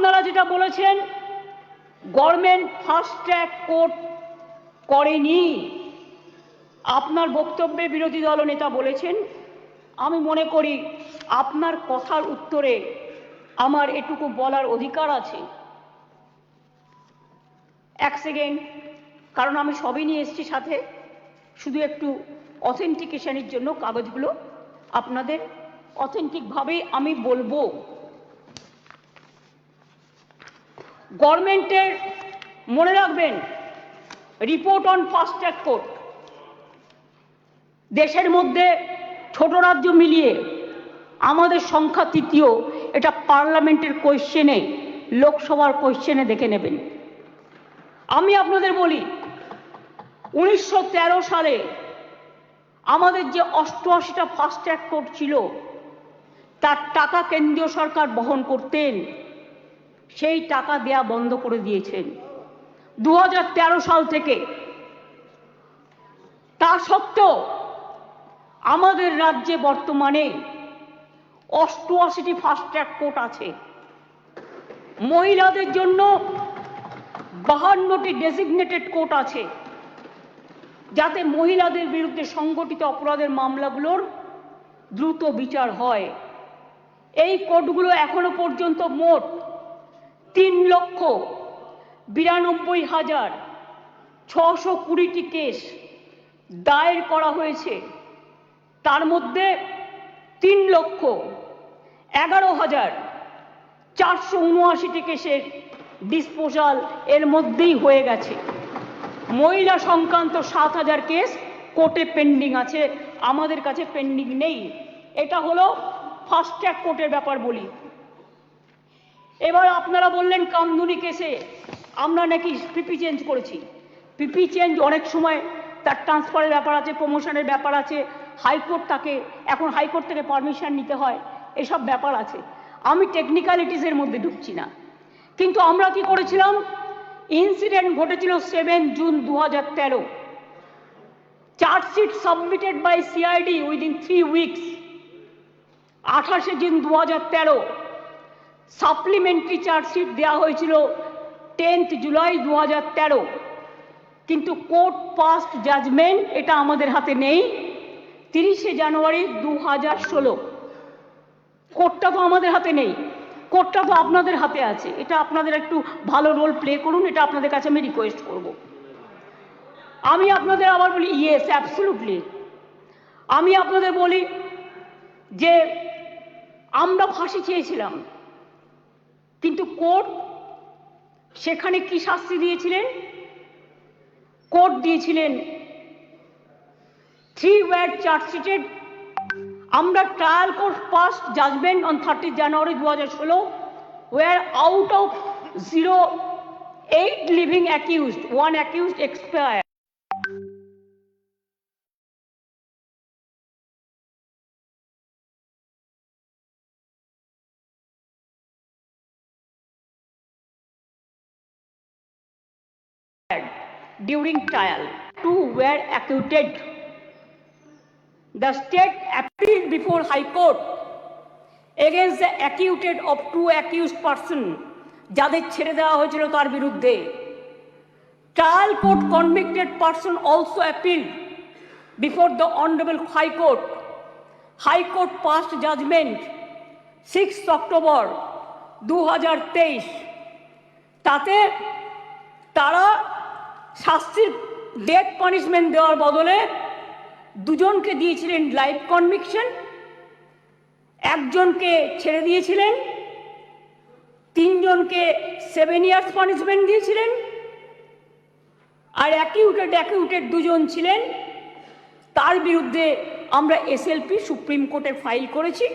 আপনারা যেটা বলেছেন গভর্নমেন্ট ফাস্ট ট্র্যাক কোর্ট করেনি। আপনার বক্তব্যে বিরোধী দলনেতা বলেছেন, আমি মনে করি আপনার কথার উত্তরে আমার এটুকু বলার অধিকার আছে। এক সেকেন্ড কারণ আমি সবই নিয়ে এসেছি সাথে, শুধু একটু অথেন্টিকেশনের জন্য কাগজগুলো আপনাদের অথেন্টিকভাবেই আমি বলব। গভর্নমেন্টের মনে রাখবেন report on fast track court দেশের মধ্যে ছোট রাজ্য মিলিয়ে আমাদের সংখ্যা তৃতীয়, এটা পার্লামেন্টের কোয়েশ্চেনে লোকসভার কোয়েশ্চেনে দেখে নেবেন। আমি আপনাদের বলি, উনিশশো তেরো সালে আমাদের যে অষ্টআশিটা ফাস্ট ট্র্যাক কোর্ট ছিল, তার টাকা কেন্দ্রীয় সরকার বহন করতেন সেই টাকা দেয়া বন্ধ করে দিয়েছেন। দু হাজার তেরো সাল থেকে। তা সত্ত্বেও আমাদের রাজ্যে বর্তমানে অষ্টআশিটি ফাস্ট ট্র্যাক কোর্ট আছে। মহিলাদের জন্য বাহান্নটি ডেসিগনেটেড কোর্ট আছে। যাতে মহিলাদের বিরুদ্ধে সংগঠিত অপরাধের মামলাগুলোর দ্রুত বিচার হয়। এই কোর্টগুলো এখনও পর্যন্ত মোট তিন লক্ষ বিরানব্বই হাজার ছশো কুড়িটি কেস দায়ের করা হয়েছে। তার মধ্যে তিন লক্ষ এগারো হাজার চারশো উনআশিটি কেসের ডিসপোজাল এর মধ্যেই হয়ে গেছে। মহিলা সংক্রান্ত সাত হাজার কেস কোর্টে পেন্ডিং আছে, আমাদের কাছে পেন্ডিং নেই। এটা হলো ফাস্ট ট্র্যাক কোর্টের ব্যাপার বলি। এবার আপনারা বললেন কামদুনি কেসে। আমরা নাকি পিপি চেঞ্জ করেছি। পিপি চেঞ্জ অনেক সময় তার ট্রান্সফারের ব্যাপার আছে প্রমোশনের ব্যাপার আছে হাইকোর্ট তাকে, এখন হাইকোর্ট থেকে পারমিশন নিতে হয়, এসব ব্যাপার আছে। আমি টেকনিক্যালিটিসের মধ্যে ঢুকছি না। কিন্তু আমরা কি করেছিলাম? ইনসিডেন্ট ঘটেছিল সেভেন জুন দু হাজার তেরো chargesheet submitted by CID within three weeks আঠাশে জুন দু হাজার তেরো। সাপ্লিমেন্টারি চার্জশিট দেওয়া হয়েছিল টেন্থ জুলাই দু তেরো। কিন্তু কোর্ট পাস্ট জাজমেন্ট এটা আমাদের হাতে নেই। তিরিশে জানুয়ারি দু হাজার ষোলো। কোর্টটা তো আমাদের হাতে নেই। কোর্টটা তো আপনাদের হাতে আছে। এটা আপনাদের একটু ভালো রোল প্লে করুন, এটা আপনাদের কাছে আমি রিকোয়েস্ট করব। আমি আপনাদের আবার বলি ইয়েস অ্যাবসলুটলি আমি আপনাদের বলি যে, আমরা ফাঁসি চেয়েছিলাম। কিন্তু কোর্ট সেখানে কি শাস্তি দিয়েছিলেন? কোর্ট দিয়েছিলেন থ্রি ওয়ার চার্জশিটেড আমরা trial court first judgement on thirty January দু হাজার ষোলো were out of zero eight living accused one accused expire during trial. Two were acquitted. The state appealed before High Court against the acquitted of two accused person যাদের ছেড়ে দেওয়া হয়েছিল তার বিরুদ্ধে trial court convicted person also appeal before the honourable high court high court passed judgement six October দু হাজার তেইশ তাতে তারা শাস্তির ডেথ পানিশমেন্ট দেওয়ার বদলে দুজনকে দিয়েছিলেন লাইফ কনভিকশন একজনকে ছেড়ে দিয়েছিলেন, তিনজনকে সেভেন ইয়ার্স পানিশমেন্ট দিয়েছিলেন, আর অ্যাকিউটেড অ্যাকিউটেড দুজন ছিলেন। তার বিরুদ্ধে আমরা এসএলপি সুপ্রিম কোর্টে ফাইল করেছি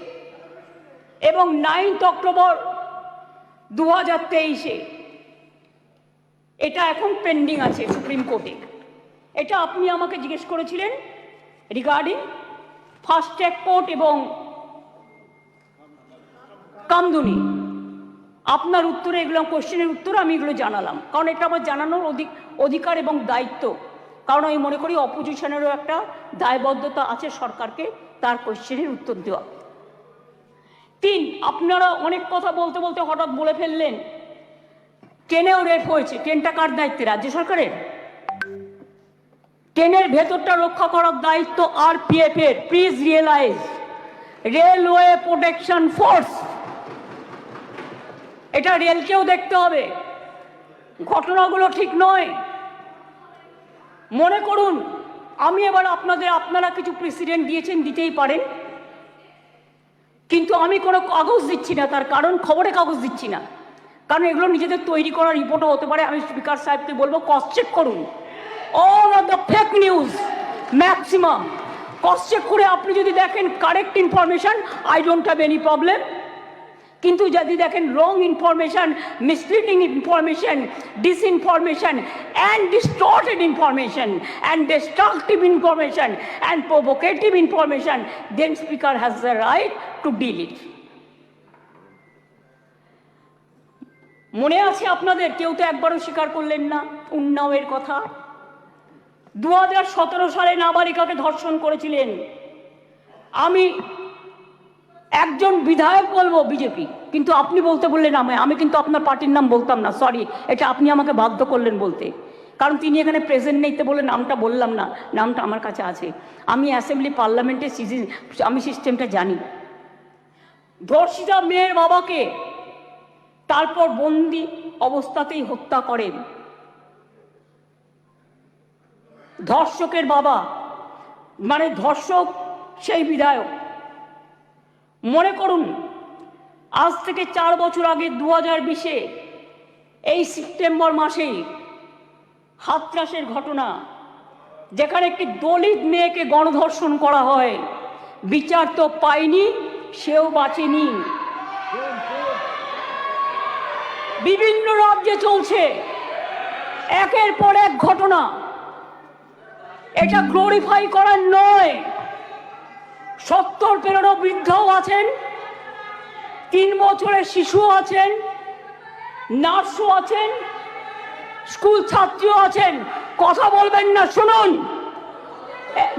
এবং নাইনথ অক্টোবর দু হাজার তেইশে এটা এখন পেন্ডিং আছে সুপ্রিম কোর্টে এটা আপনি আমাকে জিজ্ঞেস করেছিলেন রিগার্ডিং ট্র্যাক কোর্ট এবং কামদুনি। আপনার উত্তরে এগুলো কোশ্চেনের উত্তর আমি এগুলো জানালাম। কারণ এটা আমার জানানোর অধিক, অধিকার এবং দায়িত্ব। কারণ আমি মনে করি অপোজিশনেরও একটা দায়বদ্ধতা আছে সরকারকে তার কোশ্চেনের উত্তর দেওয়া। তিন, আপনারা অনেক কথা বলতে বলতে হঠাৎ বলে ফেললেন। ট্রেনেও রেপ হয়েছে, ট্রেনটা কার দায়িত্বে? রাজ্য সরকারের? ট্রেনের ভেতরটা রক্ষা করার দায়িত্ব আর পিএফ এর please realise railway protection force এটা রেলকেও দেখতে হবে। ঘটনাগুলো ঠিক নয়। মনে করুন, আমি এবার আপনাদের, আপনারা কিছু প্রেসিডেন্ট দিয়েছেন, দিতেই পারেন। কিন্তু আমি কোনো কাগজ দিচ্ছি না, তার কারণ খবরে কাগজ দিচ্ছি না। কারণ এগুলো নিজেদের তৈরি করা রিপোর্টও হতে পারে। আমি স্পিকার সাহেবকে বলব ক্রস চেক করুন। All of the fake news maximum cross check করে আপনি যদি দেখেন correct information I don't have any problem কিন্তু যদি দেখেন wrong information misleading information disinformation and distorted information and destructive information and provocative information then speaker has the right to deal it মনে আছে আপনাদের? কেউ তো একবারও স্বীকার করলেন না। উন্নাওয়ের কথা। দু হাজার সতেরো সালে নাবালিকাকে ধর্ষণ করেছিলেন। আমি একজন বিধায়ক বলব বিজেপি, কিন্তু আপনি বলতে বললেন আমায়। আমি কিন্তু আপনার পার্টির নাম বলতাম না সরি এটা আপনি আমাকে বাধ্য করলেন বলতে। কারণ তিনি এখানে প্রেজেন্ট নেই তো বলে নামটা বললাম না। নামটা আমার কাছে আছে। আমি অ্যাসেম্বলি পার্লামেন্টের সিজি- আমি সিস্টেমটা জানি। ধর্ষিতা মেয়ের বাবাকে তারপর বন্দি অবস্থাতেই হত্যা করেন। ধর্ষকের বাবা মানে ধর্ষক সেই বিধায়ক। মনে করুন, আজ থেকে চার বছর আগে দু হাজার বিশে এই সেপ্টেম্বর মাসেই হাতরাসের ঘটনা, যেখানে একটি দলিত মেয়েকে গণধর্ষণ করা হয়। বিচার তো পায়নি সেও বাঁচেনি। বিভিন্ন রাজ্যে চলছে। একের পর এক ঘটনা। এটা গ্লোরিফাই করার নয়। সত্তর পেরোনো বৃদ্ধও আছেন, তিন বছরের শিশু আছেন, নার্সও আছেন, স্কুল ছাত্রীও আছেন। কথা বলবেন না, শুনুন।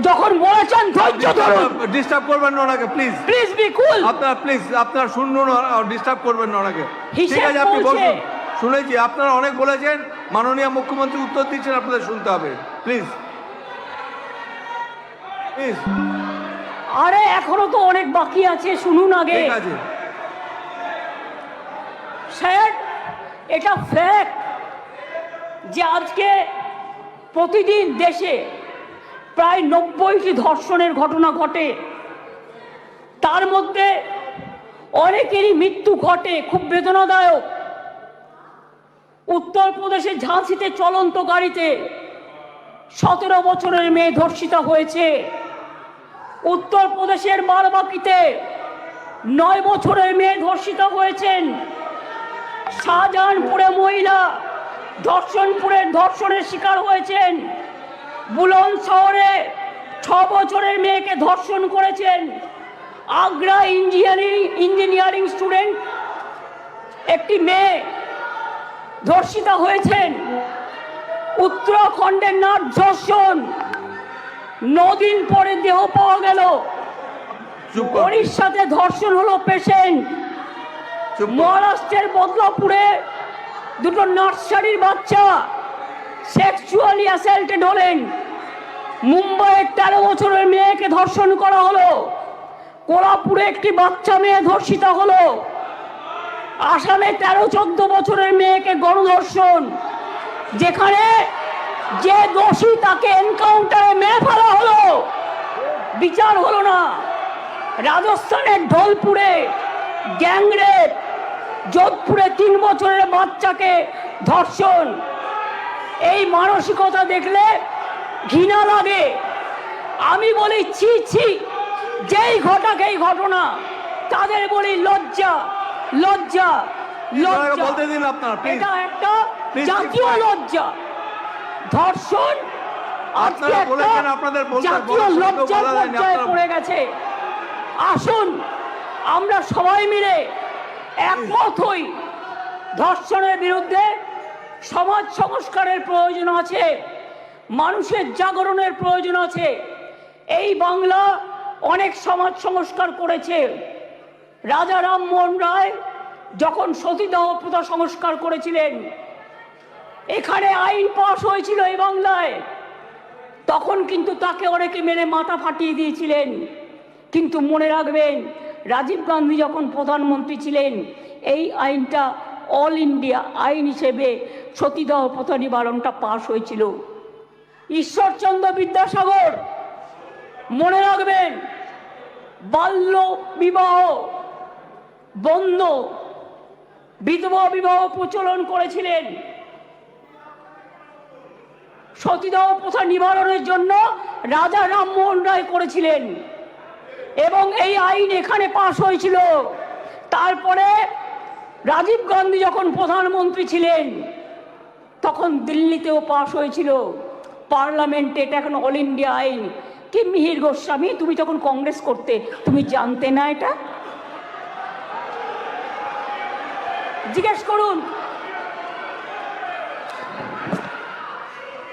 যখন বলেছেন ধৈর্য ধরুন। ডিস্টার্ব করবেন না ওনাকে প্লিজ প্লিজ বি কুল আপনারা প্লিজ আপনারা শুনুন ডিস্টার্ব করবেন না ওনাকে। ঠিক আছে আপনি বলুন। শুনেছি আপনারা অনেক বলেছেন মাননীয় মুখ্যমন্ত্রী উত্তর দিচ্ছেন আপনাদের শুনতে হবে। প্লিজ প্লিজ আরে এখনও তো অনেক বাকি আছে শুনুন আগে। ঠিক আছে। স্যার এটা ফ্যাক্ট যে আজকে প্রতিদিন দেশে প্রায় নব্বইটি ধর্ষণের ঘটনা ঘটে। তার মধ্যে অনেকেরই মৃত্যু ঘটে, খুব বেদনাদায়ক। উত্তরপ্রদেশের ঝাঁসিতে চলন্ত গাড়িতে সতেরো বছরের মেয়ে ধর্ষিতা হয়েছে। উত্তরপ্রদেশের বারবাকিতে নয় বছরের মেয়ে ধর্ষিতা হয়েছেন। শাহজাহানপুরে মহিলা ধর্ষণপুরের ধর্ষণের শিকার হয়েছেন। বুলন শহরে ছ বছরের মেয়েকে ধর্ষণ করেছেন আগ্রা ইঞ্জিনিয়ারিং ইঞ্জিনিয়ারিং স্টুডেন্ট। একটি মেয়ে ধর্ষিতা হয়েছেন। উত্তরাখণ্ডের নাট ধর্ষণ। নদিন পরে দেহ পাওয়া গেল। উড়িষ্যাতে ধর্ষণ হলো পেশেন্ট। মহারাষ্ট্রের বদলাপুরে দুটো নার্সারির বাচ্চা। সেক্সুয়ালি অ্যাসাল্টেড হলেন। মুম্বাইয়ের তেরো বছরের মেয়েকে ধর্ষণ করা হলো। কোলাপুরে একটি বাচ্চা মেয়ে ধর্ষিতা হলো। আসামে তেরো চোদ্দ বছরের মেয়েকে গণধর্ষণ। যেখানে যে দোষী তাকে এনকাউন্টারে মেরে ফেলা হলো। বিচার হলো না। রাজস্থানের ঢোলপুরে, গ্যাংরেপ, যোধপুরে তিন বছরের বাচ্চাকে ধর্ষণ। এই মানসিকতা দেখলে ঘৃণা লাগে। আমি বলি ছি ছি যেই ঘটাক এই ঘটনা তাদের বলি লজ্জা লজ্জা লজ্জা। এটা একটা জাতীয় লজ্জা। ধর্ষণ আজকে আপনারা একটা আপনাদের বলতে- জাতীয় লজ্জার পর্যায়ে পড়ে গেছে। আসুন আমরা সবাই মিলে একমত হই ধর্ষণের বিরুদ্ধে। সমাজ সংস্কারের প্রয়োজন আছে, মানুষের জাগরণের প্রয়োজন আছে। এই বাংলা অনেক সমাজ সংস্কার করেছে। রাজা রামমোহন রায় যখন সতীদাহ প্রথা সংস্কার করেছিলেন, এখানে আইন পাশ হয়েছিল এই বাংলায়। তখন কিন্তু তাকে অনেকে মেরে মাথা ফাটিয়ে দিয়েছিলেন। কিন্তু মনে রাখবেন, রাজীব গান্ধী যখন প্রধানমন্ত্রী ছিলেন, এই আইনটা অল ইন্ডিয়া আইন হিসেবে সতীদাহ প্রথা নিবারণটা পাশ হয়েছিল। ঈশ্বরচন্দ্র বিদ্যাসাগর, মনে রাখবেন, বাল্য বিবাহ বন্ধ, বিধবা বিবাহ প্রচলন করেছিলেন। সতীদাহ প্রথা নিবারণের জন্য রাজা রামমোহন রায় করেছিলেন। এবং এই আইন এখানে পাশ হয়েছিল। তারপরে রাজীব গান্ধী যখন প্রধানমন্ত্রী ছিলেন, তখন দিল্লিতেও পাশ হয়েছিল। পার্লামেন্টে এটা এখন অল ইন্ডিয়া আইন। কি মিহির গোস্বামী, তুমি যখন কংগ্রেস করতে, তুমি জানতে না এটা? জিজ্ঞেস করুন।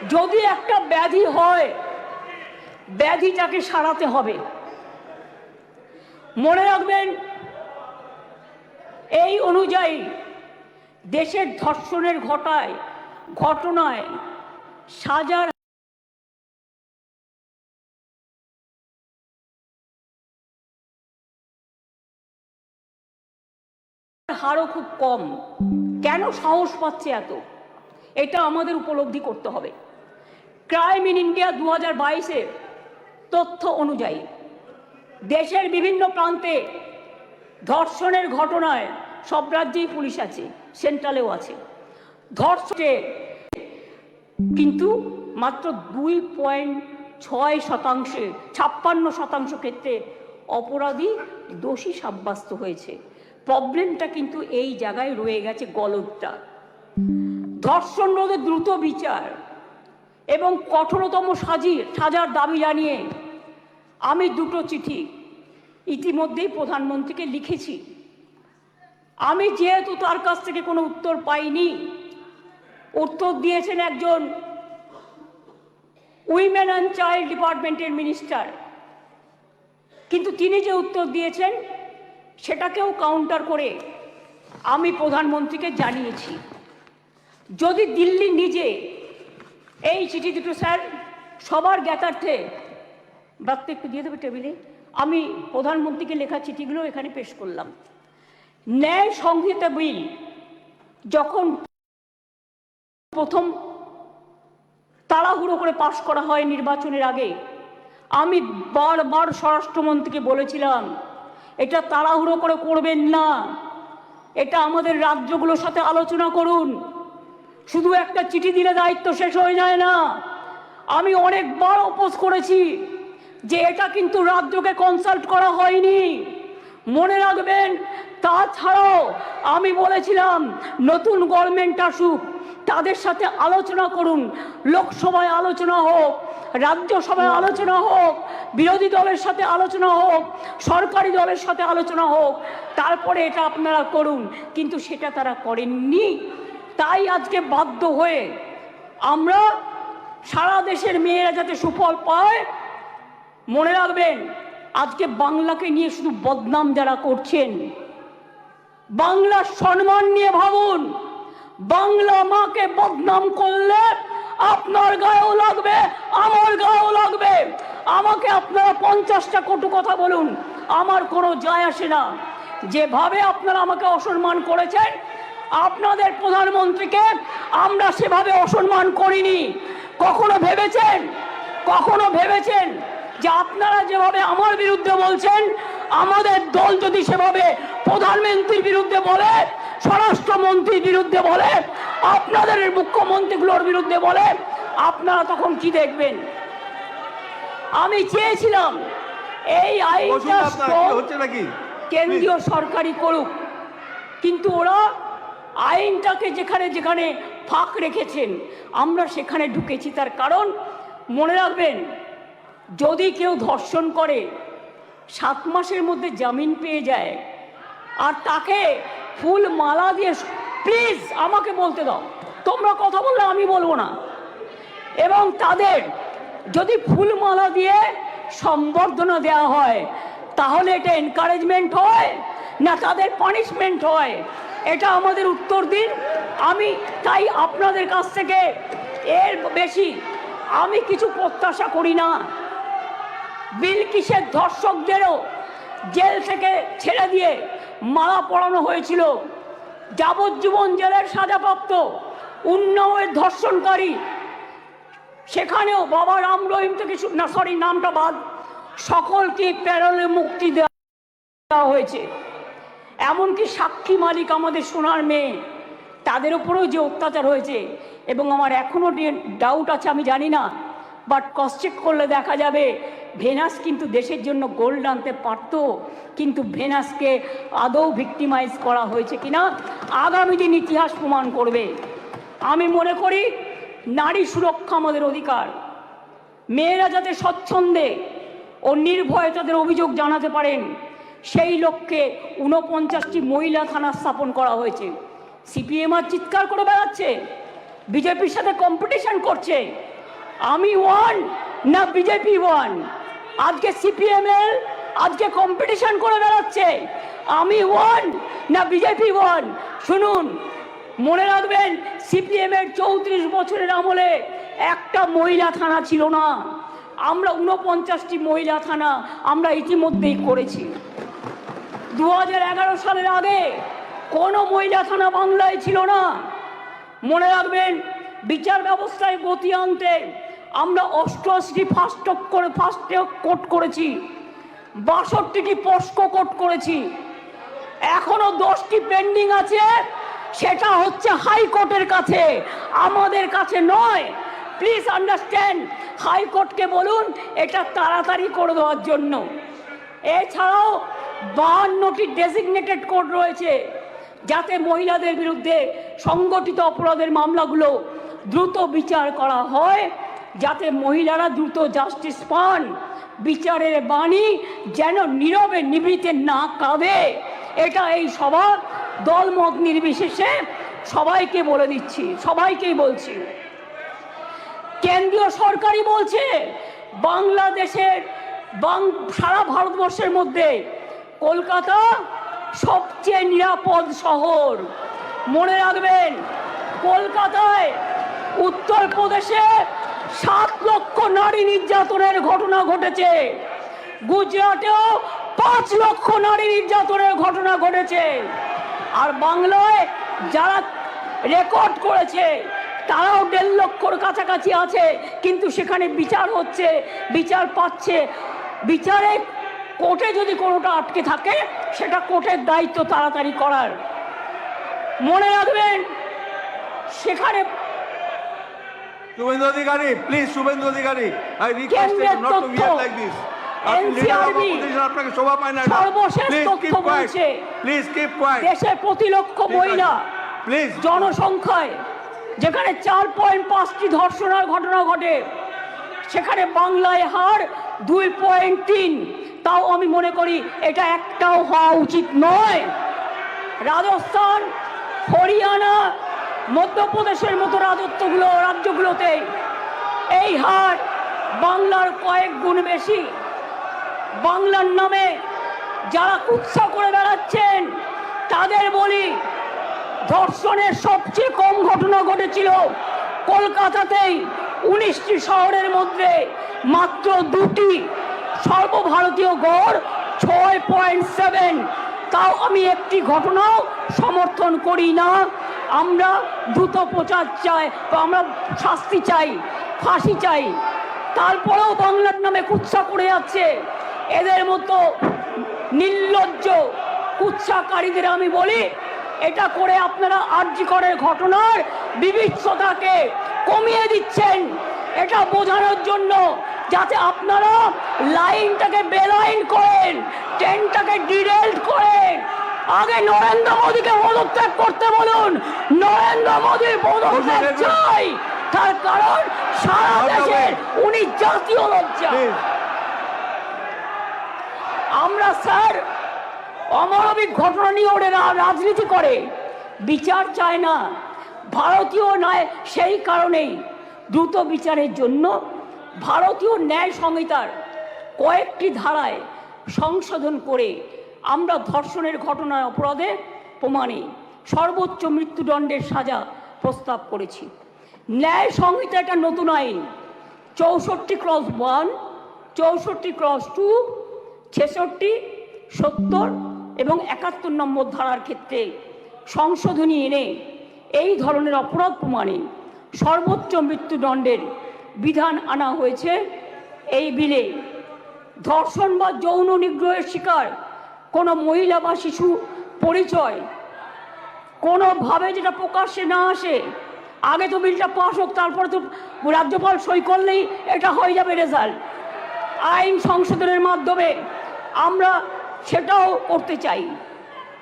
যদি একটা ব্যাধি হয়, ব্যাধিটাকে সারাতে হবে। মনে রাখবেন এই অনুযায়ী দেশের ধর্ষণের ঘটায়, ঘটনায় সাজার হারও খুব কম। কেন সাহস পাচ্ছে এত? এটা আমাদের উপলব্ধি করতে হবে। ক্রাইম ইন ইন্ডিয়া দু হাজার বাইশের তথ্য অনুযায়ী দেশের বিভিন্ন প্রান্তে ধর্ষণের ঘটনায় সব রাজ্যেই পুলিশ আছে, সেন্ট্রালেও আছে। ধর্ষণে কিন্তু মাত্র দুই পয়েন্ট ছয় শতাংশে, ছাপ্পান্ন শতাংশ ক্ষেত্রে অপরাধী দোষী সাব্যস্ত হয়েছে। প্রবলেমটা কিন্তু এই জায়গায় রয়ে গেছে গলদটা। ধর্ষণ রোধে দ্রুত বিচার এবং কঠোরতম সাজি, সাজার দাবি জানিয়ে আমি দুটো চিঠি ইতিমধ্যেই প্রধানমন্ত্রীকে লিখেছি। আমি যেহেতু তার কাছ থেকে কোনো উত্তর পাইনি, উত্তর দিয়েছেন একজন উইমেন অ্যান্ড চাইল্ড ডিপার্টমেন্টের মিনিস্টার কিন্তু তিনি যে উত্তর দিয়েছেন, সেটাকেও কাউন্টার করে আমি প্রধানমন্ত্রীকে জানিয়েছি। যদি দিল্লি নিজে এই চিঠি দুটো স্যার সবার জ্ঞাতার্থে বাক্য একটু দিয়ে দেবে টেবিলে, আমি প্রধানমন্ত্রীকে লেখা চিঠিগুলো এখানে পেশ করলাম। ন্যায় সংহিতা বিল যখন প্রথম তাড়াহুড়ো করে পাশ করা হয় নির্বাচনের আগে, আমি বারবার স্বরাষ্ট্রমন্ত্রীকে বলেছিলাম, এটা তাড়াহুড়ো করে করবেন না। এটা আমাদের রাজ্যগুলোর সাথে আলোচনা করুন। শুধু একটা চিঠি দিলে দায়িত্ব শেষ হয়ে যায় না। আমি অনেকবার অপোজ করেছি যে, এটা কিন্তু রাজ্যকে কনসাল্ট করা হয়নি। মনে রাখবেন, তাছাড়াও আমি বলেছিলাম, নতুন গভর্নমেন্ট আসুক, তাদের সাথে আলোচনা করুন, লোকসভায় আলোচনা হোক, রাজ্যসভায় আলোচনা হোক, বিরোধী দলের সাথে আলোচনা হোক, সরকারি দলের সাথে আলোচনা হোক, তারপরে এটা আপনারা করুন, কিন্তু সেটা তারা করেননি। তাই আজকে বাধ্য হয়ে আমরা সারা দেশের মেয়েরা যাতে সুফল পায়, মনে রাখবেন আজকে বাংলাকে নিয়ে শুধু বদনাম যারা করছেন বাংলার সম্মান নিয়ে ভাবুন, বাংলা মাকে বদনাম করলে আপনার গায়েও লাগবে, আমার গায়েও লাগবে। আমাকে আপনারা পঞ্চাশটা কটু কথা বলুন, আমার কোনো যায় আসে না। যেভাবে আপনারা আমাকে অসম্মান করেছেন, আপনাদের প্রধানমন্ত্রীকে আমরা সেভাবে অসম্মান করিনি। কখনো ভেবেছেন? কখনো ভেবেছেন? যে আপনারা যেভাবে আমার বিরুদ্ধে বলছেন আমাদের দল যদি সেভাবে প্রধানমন্ত্রীর বিরুদ্ধে বলে স্বরাষ্ট্রমন্ত্রীর বিরুদ্ধে বলে আপনাদের মুখ্যমন্ত্রীগুলোর বিরুদ্ধে বলে আপনারা তখন কি দেখবেন? আমি চেয়েছিলাম এই আইনটা কেন্দ্রীয় সরকারই করুক। কিন্তু ওরা আইনটাকে যেখানে যেখানে ফাঁক রেখেছেন আমরা সেখানে ঢুকেছি। তার কারণ মনে রাখবেন যদি কেউ ধর্ষণ করে, সাত মাসের মধ্যে জামিন পেয়ে যায়, আর তাকে ফুল মালা দিয়ে প্লিজ আমাকে বলতে দাও। তোমরা কথা বললে আমি বলব না। এবং তাদের যদি ফুলমালা দিয়ে সম্বর্ধনা দেওয়া হয়, তাহলে এটা এনকারেজমেন্ট হয়, না তাদের পানিশমেন্ট হয়? এটা আমাদের উত্তর দিন। আমি তাই আপনাদের কাছ থেকে এর বেশি আমি কিছু প্রত্যাশা করি না। বিলকিসের ধর্ষকদেরও জেল থেকে ছেড়ে দিয়ে মালা পড়ানো হয়েছিল। যাবজ্জীবন জেলের সাজাপ্রাপ্ত উন্নয়ের ধর্ষণকারী। সেখানেও বাবা রাম রহিম থেকে না সরি নামটা বাদ। সকলকে প্যারোলে মুক্তি দেওয়া হয়েছে। এমনকি সাক্ষী মালিক আমাদের সোনার মেয়ে, তাদের উপরেও যে অত্যাচার হয়েছে, এবং আমার এখনও ডাউট আছে, আমি জানি না বাট ক্রস চেক করলে দেখা যাবে ভেনাস কিন্তু দেশের জন্য গোল্ড আনতে পারতো, কিন্তু ভেনাসকে আদৌ ভিক্টিমাইজ করা হয়েছে কিনা আগামী দিন ইতিহাস প্রমাণ করবে। আমি মনে করি নারী সুরক্ষা আমাদের অধিকার। মেয়েরা যাতে স্বচ্ছন্দে ও নির্ভয়ে তাদের অভিযোগ জানাতে পারেন, সেই লক্ষ্যে ঊনপঞ্চাশটি মহিলা থানা স্থাপন করা হয়েছে। সিপিএম আর চিৎকার করে বেড়াচ্ছে, বিজেপির সাথে কম্পিটিশন করছে। আমি ওয়ান না বিজেপি ওয়ান আজকে সিপিএম এর, আজকে কম্পিটিশন করে বেড়াচ্ছে। আমি ওয়ান না বিজেপি ওয়ান শুনুন, মনে রাখবেন সিপিএম এর চৌত্রিশ বছরের আমলে একটা মহিলা থানা ছিল না। আমরা উনপঞ্চাশটি মহিলা থানা আমরা ইতিমধ্যেই করেছি। দু সালের আগে কোনো মহিলা থানা বাংলায় ছিল না। মনে রাখবেন, বিচার ব্যবস্থায় গতি আনতে আমরা অষ্টআশিটি ফাস্ট করে ফাস্ট কোট করেছি। বাষট্টিটি পস্কো কোট করেছি। এখনও দশটি পেন্ডিং আছে, সেটা হচ্ছে হাইকোর্টের কাছে, আমাদের কাছে নয়। প্লিজ আন্ডারস্ট্যান্ড হাইকোর্টকে বলুন, এটা তাড়াতাড়ি করে দেওয়ার জন্য। এছাড়াও বাহান্নটি ডেজিগনেটেড কোর্ট রয়েছে, যাতে মহিলাদের বিরুদ্ধে সংগঠিত অপরাধের মামলাগুলো দ্রুত বিচার করা হয়। যাতে মহিলারা দ্রুত জাস্টিস পান। বিচারের বাণী যেন নীরবে নিবৃতে না কাঁদে। এটা এই সভা দলমত নির্বিশেষে সবাইকে বলে দিচ্ছি, সবাইকেই বলছি। কেন্দ্রীয় সরকারই বলছে, বাংলাদেশের বাং, সারা ভারতবর্ষের মধ্যে কলকাতা সবচেয়ে নিরাপদ শহর। মনে রাখবেন, কলকাতায় উত্তরপ্রদেশে সাত লক্ষ নারী নির্যাতনের ঘটনা ঘটেছে। গুজরাটেও পাঁচ লক্ষ নারী নির্যাতনের ঘটনা ঘটেছে। আর বাংলায় যারা রেকর্ড করেছে, তারাও দেড় লক্ষর কাছাকাছি আছে। কিন্তু সেখানে বিচার হচ্ছে, বিচার পাচ্ছে। বিচারে কোর্টে যদি কোনোটা আটকে থাকে, সেটা কোর্টের দায়িত্ব তাড়াতাড়ি করার। মনে রাখবেন, সেখানে Suvendu Adhikari please Suvendu Adhikari I request you not to behave like this আপনাকে শোভা পায় না। প্লিজ তথ্য keep quiet please keep quiet দেশের প্রতি লক্ষ মহিলা প্লিজ জনসংখ্যায় যেখানে চার পয়েন্ট পাঁচটি ধর্ষণের ঘটনা ঘটে সেখানে বাংলায় হার দুই পয়েন্ট তিন। তাও আমি মনে করি এটা একটাও হওয়া উচিত নয়। রাজস্থান হরিয়ানা মধ্যপ্রদেশের মতো রাজত্বগুলো রাজ্যগুলোতে এই হার বাংলার কয়েক গুণ বেশি। বাংলার নামে যারা কুৎসা করে বেড়াচ্ছেন, তাদের বলি ধর্ষণের সবচেয়ে কম ঘটনা ঘটেছিল কলকাতাতেই। উনিশটি শহরের মধ্যে মাত্র দুটি সর্বভারতীয় গড় ছয় পয়েন্ট সেভেন। তাও আমি একটি ঘটনাও সমর্থন করি না। আমরা দ্রুত প্রচার চাই আমরা শাস্তি চাই, ফাঁসি চাই। তারপরেও বাংলার নামে কুৎসা করে যাচ্ছে। এদের মতো নির্লজ্জ কুৎসাকারীদের আমি বলি, এটা করে আপনারা আর্যিকরের ঘটনার বিবিচ্ছতাকে কমিয়ে দিচ্ছেন। এটা বোঝানোর জন্য যাতে আপনারা লাইনটাকে বেলাইন করেন, ট্রেনটাকে ডিরেল্ট করেন আগে নরেন্দ্র মোদীকে পদত্যাগ করতে বলুন। নরেন্দ্র মোদীর পদত্যাগ চাই। তার কারণ সারা দেশে উনি জাতীয় লজ্জা আমরা স্যার অমানবিক ঘটনা নিয়ে ওরা রাজনীতি করে। বিচার চায় না। ভারতীয় ন্যায় সেই কারণেই দ্রুত বিচারের জন্য ভারতীয় ন্যায় সংহিতার কয়েকটি ধারায় সংশোধন করে আমরা ধর্ষণের ঘটনায় অপরাধে প্রমাণে সর্বোচ্চ মৃত্যুদণ্ডের সাজা প্রস্তাব করেছি। ন্যায় সংহিতা একটা নতুন আইন। চৌষট্টি ক্রস ওয়ান, চৌষট্টি ক্রস টু, ছেষট্টি, সত্তর এবং একাত্তর নম্বর ধারার ক্ষেত্রে সংশোধনী এনে এই ধরনের অপরাধ প্রমাণে সর্বোচ্চ মৃত্যুদণ্ডের বিধান আনা হয়েছে। এই বিলে ধর্ষণ বা যৌন নিগ্রহের শিকার কোনো মহিলা বা শিশু পরিচয় কোনোভাবে যেটা প্রকাশ্যে না আসে, আগে তো বিলটা পাস হোক, তারপরে তো রাজ্যপাল সই করলেই এটা হয়ে যাবে রেজাল্ট আইন সংশোধনের মাধ্যমে আমরা সেটাও করতে চাই।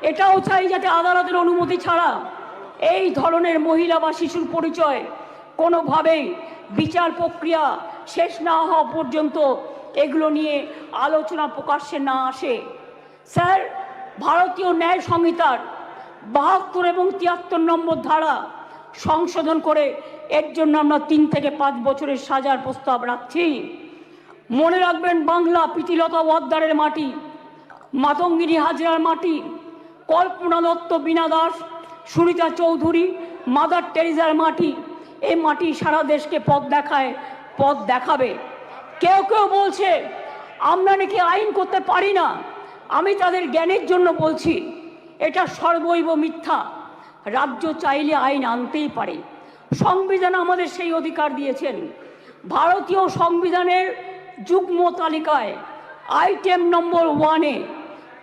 এটাও চাই যাতে আদালতের অনুমতি ছাড়া এই ধরনের মহিলা বা শিশুর পরিচয় কোনোভাবেই বিচার প্রক্রিয়া শেষ না হওয়া পর্যন্ত এগুলো নিয়ে আলোচনা প্রকাশ্যে না আসে। স্যার, ভারতীয় ন্যায় সংহিতার বাহাত্তর এবং তিয়াত্তর নম্বর ধারা সংশোধন করে এর জন্য আমরা তিন থেকে পাঁচ বছরের সাজার প্রস্তাব রাখছি। মনে রাখবেন, বাংলা প্রীতিলতা ওয়াদ্দারের মাটি, মাতঙ্গিনী হাজরার মাটি, কল্পনা দত্ত, বীণা দাস, সুনিতা চৌধুরী, মাদার টেরিজার মাটি এই মাটি সারা দেশকে পথ দেখায়, পথ দেখাবে। কেউ কেউ বলছে, আমরা নাকি আইন করতে পারি না। আমি তাদের জ্ঞানের জন্য বলছি, এটা সর্বৈব মিথ্যা। রাজ্য চাইলে আইন আনতেই পারে। সংবিধান আমাদের সেই অধিকার দিয়েছেন। ভারতীয় সংবিধানের যুগ্ম তালিকায় আইটেম নম্বর ওয়ানে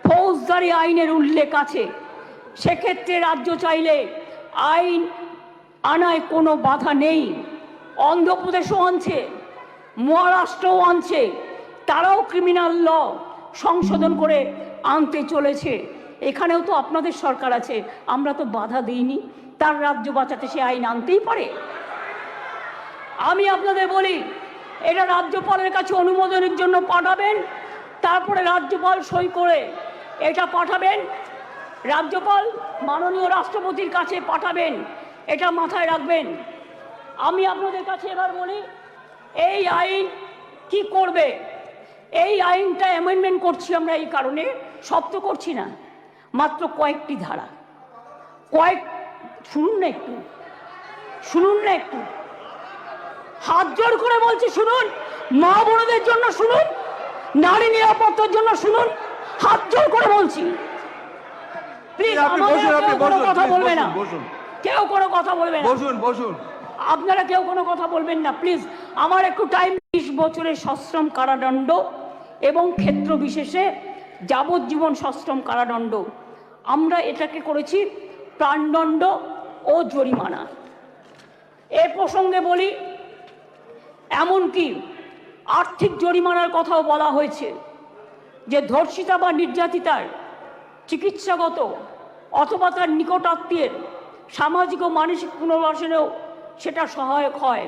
ফৌজদারি আইনের উল্লেখ আছে। সেক্ষেত্রে রাজ্য চাইলে আইন আনায় কোনো বাধা নেই। অন্ধ্রপ্রদেশও আনছে, মহারাষ্ট্রও আনছে, তারাও ক্রিমিনাল ল সংশোধন করে আনতে চলেছে। এখানেও তো আপনাদের সরকার আছে। আমরা তো বাধা দিইনি। তার রাজ্য বাঁচাতে সে আইন আনতেই পারে। আমি আপনাদের বলি, এটা রাজ্যপালের কাছে অনুমোদনের জন্য পাঠাবেন, তারপরে রাজ্যপাল সই করে এটা পাঠাবেন, রাজ্যপাল মাননীয় রাষ্ট্রপতির কাছে পাঠাবেন, এটা মাথায় রাখবেন। আমি আপনাদের কাছে এবার বলি, এই আইন কি করবে? এই আইনটা অ্যামেন্ডমেন্ট করছি আমরা এই কারণে সব তো করছি না। মাত্র কয়েকটি ধারা। কয়েক শুনুন না একটু। শুনুন না একটু। হাত জোর করে বলছি শুনুন। মা বোনদের জন্য শুনুন। নারী নিরাপত্তার জন্য শুনুন। হাত জোর করে বলছি। প্লিজ আপনি বসুন, কোনো কথা বলবে না। কেউ কোনো কথা বলবে না। বসুন বসুন। আপনারা কেউ কোনো কথা বলবেন না প্লিজ আমার একটু টাইম বিশ বছরের সশ্রম কারাদণ্ড। এবং ক্ষেত্র বিশেষে যাবজ্জীবন সশ্রম কারাদণ্ড। আমরা এটাকে করেছি প্রাণদণ্ড ও জরিমানা। এ প্রসঙ্গে বলি, এমনকি আর্থিক জরিমানার কথাও বলা হয়েছে যে ধর্ষিতা বা নির্যাতিতার চিকিৎসাগত অথবা তার নিকটাত্মীয়ের সামাজিক ও মানসিক পুনর্বাসনেও সেটা সহায়ক হয়।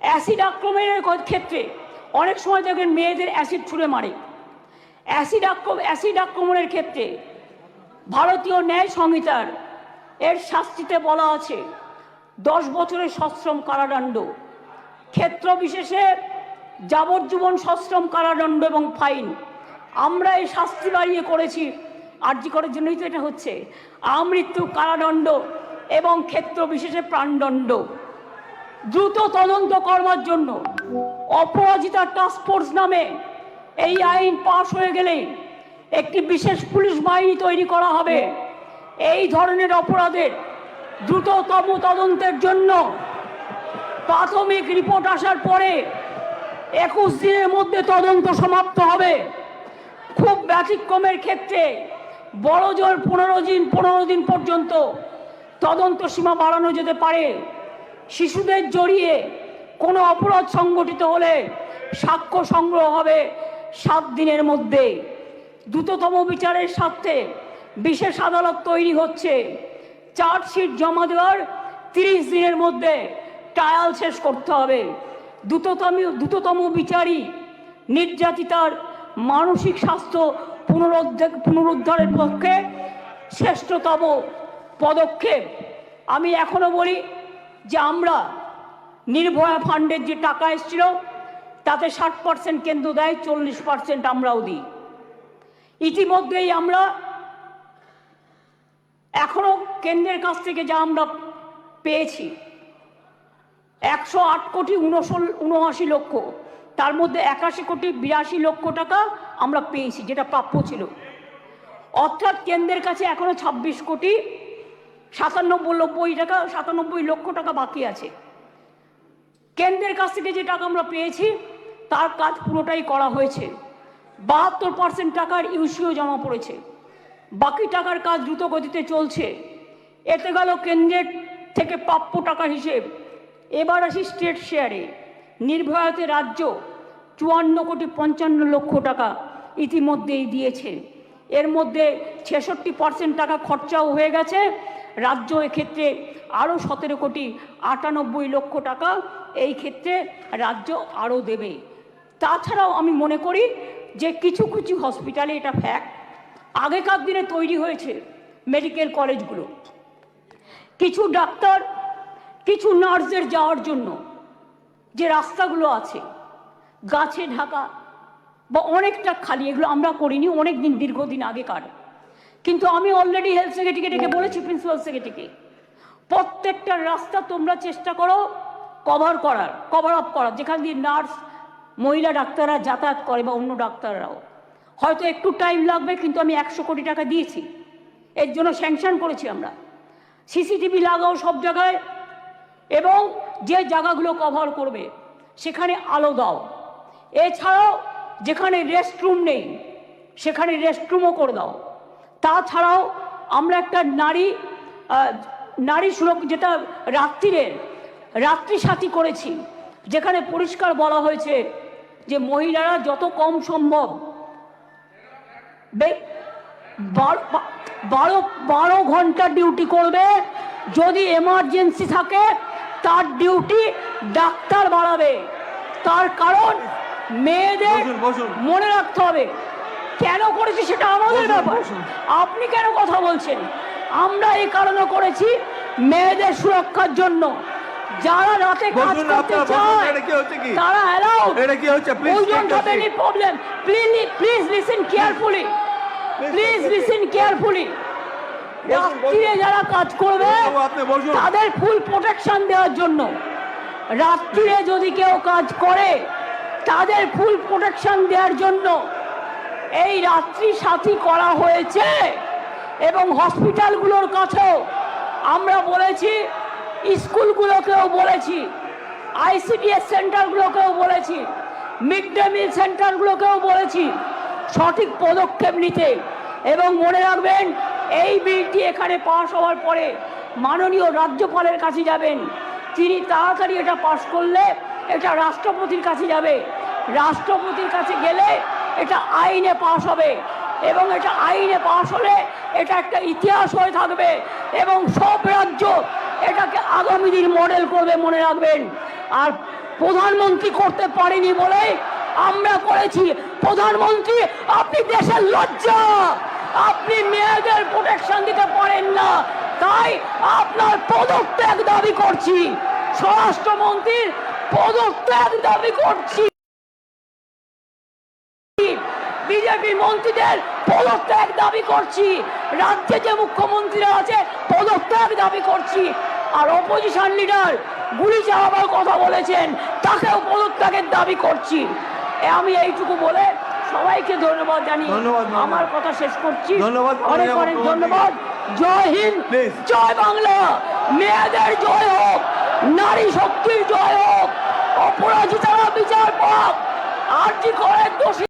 অ্যাসিড আক্রমণের ক্ষেত্রে অনেক সময় দেখবেন মেয়েদের অ্যাসিড ছুঁড়ে মারে। অ্যাসিড আক্রম অ্যাসিড আক্রমণের ক্ষেত্রে ভারতীয় ন্যায় সংহিতার এর শাস্তিতে বলা আছে, দশ বছরের সশ্রম কারাদণ্ড। ক্ষেত্র বিশেষে যাবজ্জীবন সশ্রম কারাদণ্ড এবং ফাইন। আমরা এই শাস্তি বাড়িয়ে করেছি, আর্জি করার জন্যই তো এটা হচ্ছে। আমৃত্যু কারাদণ্ড এবং ক্ষেত্র বিশেষে প্রাণদণ্ড। দ্রুত তদন্ত করবার জন্য অপরাজিতা টাস্ক ফোর্স নামে এই আইন পাশ হয়ে গেলে একটি বিশেষ পুলিশ বাহিনী তৈরি করা হবে। এই ধরনের অপরাধের দ্রুততম তদন্তের জন্য প্রাথমিক রিপোর্ট আসার পরে একুশ দিনের মধ্যে তদন্ত সমাপ্ত হবে। খুব ব্যতিক্রমের ক্ষেত্রে বড় জোর পনেরো দিন পনেরো দিন পর্যন্ত তদন্ত সীমা বাড়ানো যেতে পারে। শিশুদের জড়িয়ে কোনো অপরাধ সংগঠিত হলে সাক্ষ্য সংগ্রহ হবে সাত দিনের মধ্যে। দ্রুততম বিচারের স্বার্থে বিশেষ আদালত তৈরি হচ্ছে। চার্জশিট জমা দেওয়ার তিরিশ দিনের মধ্যে ট্রায়াল শেষ করতে হবে। দ্রুততম দ্রুততম বিচারী নির্যাতিতার মানসিক স্বাস্থ্য পুনরুদ্ধার, পুনরুদ্ধারের পক্ষে শ্রেষ্ঠতম পদক্ষেপ। আমি এখনও বলি যে আমরা নির্ভয়া ফান্ডের যে টাকা এসেছিল, তাতে ষাট পার্সেন্ট কেন্দ্র দেয়, চল্লিশ পার্সেন্ট আমরাও দিই। ইতিমধ্যেই আমরা এখনও কেন্দ্রের কাছ থেকে যা আমরা পেয়েছি, একশো আট কোটি উনষোল, উনআশি লক্ষ, তার মধ্যে একাশি কোটি বিরাশি লক্ষ টাকা আমরা পেয়েছি, যেটা প্রাপ্য ছিল। অর্থাৎ কেন্দ্রের কাছে এখনও ছাব্বিশ কোটি সাতানব্বই নব্বই টাকা সাতানব্বই লক্ষ টাকা বাকি আছে। কেন্দ্রের কাছ থেকে যে টাকা আমরা পেয়েছি, তার কাজ পুরোটাই করা হয়েছে। বাহাত্তর পার্সেন্ট টাকার ইউসিও জমা পড়েছে। বাকি টাকার কাজ দ্রুত গতিতে চলছে। এতে গেল কেন্দ্রের থেকে প্রাপ্য টাকার হিসেব। এবার আসি স্টেট শেয়ারে। নির্ভয়াতে রাজ্য চুয়ান্ন কোটি পঞ্চান্ন লক্ষ টাকা ইতিমধ্যেই দিয়েছে। এর মধ্যে ছেষট্টি পার্সেন্ট টাকা খরচাও হয়ে গেছে। রাজ্য এক্ষেত্রে আরও সতেরো কোটি আটানব্বই লক্ষ টাকা এই ক্ষেত্রে রাজ্য আরও দেবে। তাছাড়াও আমি মনে করি যে কিছু কিছু হসপিটালে এটা ফ্যাক্ট আগেকার দিনে তৈরি হয়েছে মেডিকেল কলেজগুলো। কিছু ডাক্তার, কিছু নার্সদের যাওয়ার জন্য যে রাস্তাগুলো আছে, গাছে ঢাকা বা অনেকটা খালি, এগুলো আমরা করিনি অনেক দিন দীর্ঘদিন আগেকার। কিন্তু আমি অলরেডি হেলথ সেক্রেটারিকে ডেকে বলেছি প্রিন্সিপাল সেক্রেটারিকে প্রত্যেকটা রাস্তা তোমরা চেষ্টা করো কভার করার কভার আপ করার। যেখান দিয়ে নার্স মহিলা ডাক্তাররা যাতায়াত করে বা অন্য ডাক্তাররাও। হয়তো একটু টাইম লাগবে কিন্তু আমি একশো কোটি টাকা দিয়েছি। এর জন্য স্যাংশন করেছি আমরা। সিসিটিভি লাগাও সব জায়গায় এবং যে জায়গাগুলো কভার করবে সেখানে আলো দাও। এছাড়াও যেখানে রেস্টরুম নেই সেখানে রেস্টরুমও করে দাও। তাছাড়াও আমরা একটা নারী নারী সুরক্ষা যেটা রাত্রিরের রাত্রি সাথী করেছি যেখানে পরিষ্কার বলা হয়েছে যে মহিলারা যত কম সম্ভব বে- বার- বারো ঘণ্টা ডিউটি করবে যদি এমার্জেন্সি থাকে তার ডিউটি ডাক্তার বাড়াবে তার কারণ মেয়েদের। মনে রাখতে হবে কেন করেছি সেটা আমাদের ব্যাপার। আপনি কেন কথা বলছেন? আমরা এই কারণে করেছি মেয়েদের সুরক্ষার জন্য। যারা রাতে কাজ করতে চায় এটা কি হচ্ছে কি? তারা অ্যালাউড এটা কি হচ্ছে? Please don't have any problem please please listen carefully please listen carefully রাত্রিরে যারা কাজ করবে তাদের ফুল প্রোটেকশন দেওয়ার জন্য। রাত্রিরে যদি কেউ কাজ করে তাদের ফুল প্রোটেকশন দেওয়ার জন্য। এই রাত্রি সাথী করা হয়েছে। এবং হসপিটালগুলোর কাছেও আমরা বলেছি, স্কুলগুলোকেও বলেছি, আইসিডিএস সেন্টারগুলোকেও বলেছি, মিড ডে মিল সেন্টারগুলোকেও বলেছি, সঠিক পদক্ষেপ নিতে। এবং মনে রাখবেন, এই বিলটি এখানে পাশ হওয়ার পরে মাননীয় রাজ্যপালের কাছে যাবেন। তিনি তাড়াতাড়ি এটা পাশ করলে এটা রাষ্ট্রপতির কাছে যাবে। রাষ্ট্রপতির কাছে গেলে এটা আইনে পাশ হবে এবং এটা আইনে পাশ হলে এটা একটা ইতিহাস হয়ে থাকবে এবং সব রাজ্য এটাকে আগামী দিন মডেল করবে মনে রাখবেন। আর প্রধানমন্ত্রী করতে পারেনি বলে আমরা করেছি। প্রধানমন্ত্রী, আপনি দেশের লজ্জা। আপনি মেয়েদের প্রোটেকশন দিতে পারেন না। তাই আপনার পদত্যাগ দাবি করছি। স্বরাষ্ট্রমন্ত্রীর পদত্যাগ দাবি করছি। বিজেপি মন্ত্রীদের পদত্যাগ দাবি করছি। রাজ্যে যে মুখ্যমন্ত্রীরা আছে পদত্যাগ দাবি করছি। আর অপোজিশন লিডার গুলি চালাবার কথা বলেছেন তাকেও পদত্যাগের দাবি করছি। আমি এইটুকু বলে সবাইকে ধন্যবাদ জানিয়ে। আমার কথা শেষ করছি। ধন্যবাদ, অনেক অনেক ধন্যবাদ। জয় হিন্দ জয় বাংলা। মেয়েদের জয় হোক নারী শক্তির জয় হোক অপরাজিতারা বিচার পাক। আর কি করে দোষী